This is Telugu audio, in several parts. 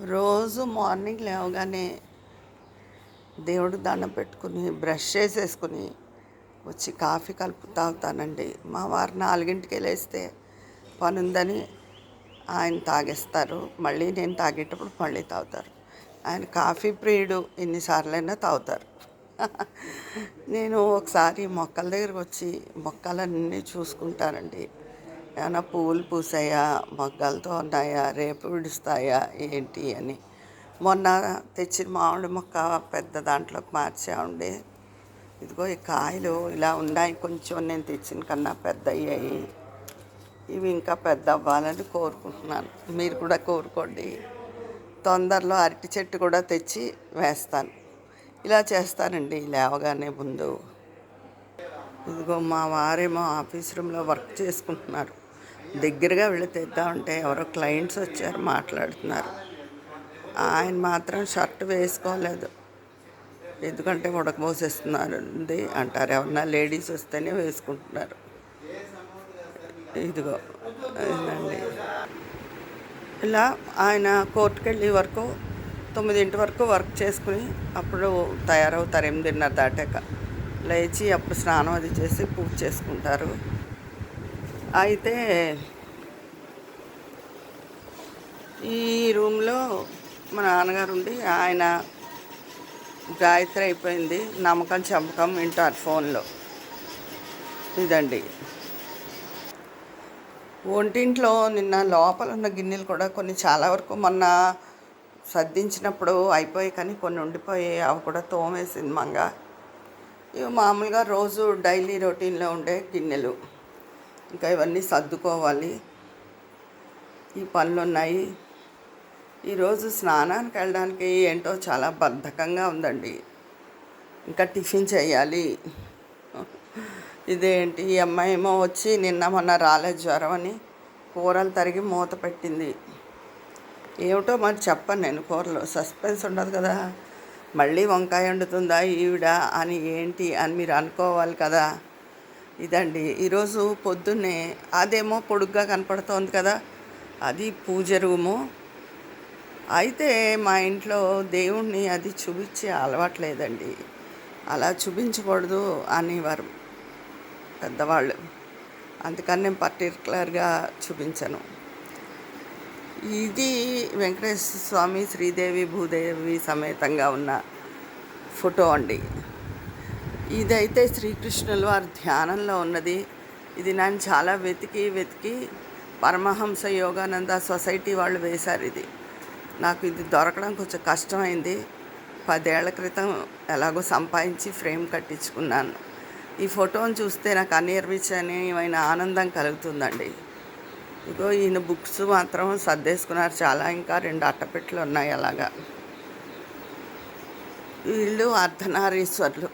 రోజు మార్నింగ్ లేవగానే దేవుడు దండం పెట్టుకుని బ్రష్ చేసేసుకుని వచ్చి కాఫీ కలుపు తాగుతానండి. మా వారు నాలుగింటికి లేస్తే పని ఉందని ఆయన తాగేస్తారు. మళ్ళీ నేను తాగేటప్పుడు మళ్ళీ తాగుతారు. ఆయన కాఫీ ప్రియుడు ఎన్నిసార్లైనా తాగుతారు. నేను ఒకసారి మొక్కల దగ్గరకు వచ్చి మొక్కలన్నీ చూసుకుంటానండి. ఏమైనా పువ్వులు పూసాయా? మొగ్గలతో ఉన్నాయా? రేపు విడుస్తాయా? ఏంటి అని. మొన్న తెచ్చిన మామిడి మొక్క పెద్ద దాంట్లోకి మార్చామండి. ఇదిగో ఈ కాయలు ఇలా ఉన్నాయి. కొంచెం నేను తెచ్చిన కన్నా పెద్ద అయ్యాయి ఇవి ఇంకా పెద్ద అవ్వాలని కోరుకుంటున్నాను. మీరు కూడా కోరుకోండి. తొందరలో అరటి చెట్టు కూడా తెచ్చి వేస్తాను. ఇలా చేస్తానండి లేవగానే ముందు. ఇదిగో మా వారేమో ఆఫీస్ రూమ్లో వర్క్ చేసుకుంటున్నారు. దగ్గరగా వెళ్ళి తెద్దామంటే ఎవరో క్లయింట్స్ వచ్చారు మాట్లాడుతున్నారు. ఆయన మాత్రం షర్ట్ వేసుకోలేదు. ఎందుకంటే ఉడకబోసేస్తున్నారు ఉంది అంటారు. ఎవరన్నా లేడీస్ వస్తేనే వేసుకుంటున్నారు. ఇదిగో ఇదండి ఇలా ఆయన కోర్టుకు వెళ్ళే వరకు తొమ్మిదింటి వరకు వర్క్ చేసుకుని అప్పుడు తయారవుతారు. ఎనిమిదిన్నర దాటాక. లేచి అప్పుడు స్నానం అది చేసి పూజ చేసుకుంటారు. అయితే ఈ రూమ్లో మా నాన్నగారు ఉండి ఆయన గాయత్రి అయిపోయింది. నమ్మకం చంపకం వింటారు ఫోన్లో. ఇదండి. ఒంటింట్లో నిన్న లోపల ఉన్న గిన్నెలు కూడా కొన్ని చాలా వరకు మొన్న సర్దించినప్పుడు అయిపోయాయి కానీ కొన్ని ఉండిపోయాయి. అవి కూడా తోమేసింది మంగ. ఇవి మామూలుగా రోజు డైలీ రొటీన్లో ఉండే గిన్నెలు. ఇంకా ఇవన్నీ సర్దుకోవాలి. ఈ పనులు ఉన్నాయి ఈరోజు స్నానానికి వెళ్ళడానికి ఏంటో చాలా బద్ధకంగా ఉందండి. ఇంకా టిఫిన్ చేయాలి. ఇదేంటి? ఈ అమ్మాయి ఏమో వచ్చి నిన్న మొన్న రాలేదు జ్వరం అని కూరలు తరిగి మూత పెట్టింది. ఏమిటో మరి చెప్పను నేను కూరలో. సస్పెన్స్ ఉండదు కదా. మళ్ళీ వంకాయ వండుతుందా ఈవిడ అని ఏంటి అని మీరు అనుకోవాలి కదా. ఇదండి. ఈరోజు పొద్దున్నే అదేమో పొడుగ్గా కనపడుతోంది కదా అది పూజ రూము. అయితే మా ఇంట్లో దేవుణ్ణి అది చూపించే అలవాట్లేదండి. అలా చూపించకూడదు అనేవారు పెద్దవాళ్ళు. అందుకని నేను పర్టికులర్గా చూపించను. ఇది వెంకటేశ్వర స్వామి శ్రీదేవి భూదేవి సమేతంగా ఉన్న ఫోటో అండి. ఇదైతే శ్రీకృష్ణుల వారి ధ్యానంలో ఉన్నది. ఇది నేను చాలా వెతికి వెతికి పరమహంస యోగానంద సొసైటీ వాళ్ళు వేశారు ఇది. నాకు ఇది దొరకడం కొంచెం కష్టమైంది. పదేళ్ళ క్రితం ఎలాగో సంపాదించి ఫ్రేమ్ కట్టించుకున్నాను. ఈ ఫోటోని చూస్తే నాకు అనిర్వచనీయమైన ఆనందం కలుగుతుందండి. ఇగో ఈయన బుక్స్ మాత్రం సర్దేసుకున్నారు చాలా. ఇంకా రెండు అట్టపెట్టలు ఉన్నాయి అలాగా. వీళ్ళు అర్ధనారీశ్వర్లు.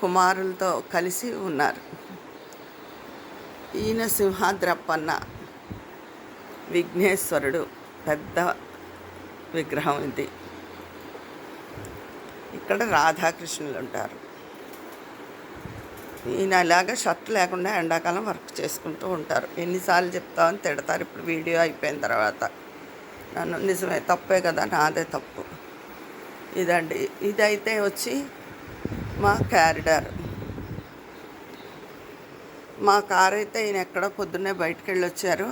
కుమారులతో కలిసి ఉన్నారు. ఈయన సింహాద్రప్పన్న విఘ్నేశ్వరుడు పెద్ద విగ్రహం ఇది. ఇక్కడ రాధాకృష్ణులు ఉంటారు. ఈయన ఇలాగ షర్ట్ లేకుండా ఎండాకాలం వర్క్ చేసుకుంటూ ఉంటారు. ఎన్నిసార్లు చెప్తామని తిడతారు. ఇప్పుడు వీడియో అయిపోయిన తర్వాత. నన్ను నిజమే తప్పే కదా నాదే తప్పు. ఇదండి. ఇదైతే వచ్చి మా క్యారిడార్ మా కార్ అయితే ఈయన ఎక్కడో పొద్దున్నే బయటికి వెళ్ళి వచ్చారు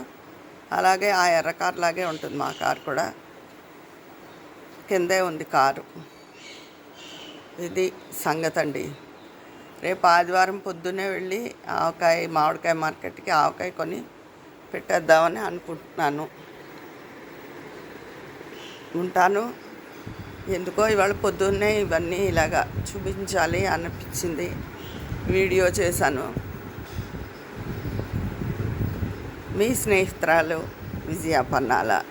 అలాగే ఆ ఎర్ర కార్ లాగే ఉంటుంది మా కార్ కూడా. కిందే ఉంది కారు. ఇది సంగతి అండి రేపు ఆదివారం పొద్దున్నే వెళ్ళి ఆవకాయ మామిడికాయ మార్కెట్కి ఆవకాయ కొని పెట్టేద్దామని అనుకుంటున్నాను. ఉంటాను. ఎందుకో ఇవాళ పొద్దున్నే ఇవన్నీ ఇలాగా చూపించాలి అనిపించింది. వీడియో చేశాను. మీ స్నేహితురాలు విజయ పన్నాల.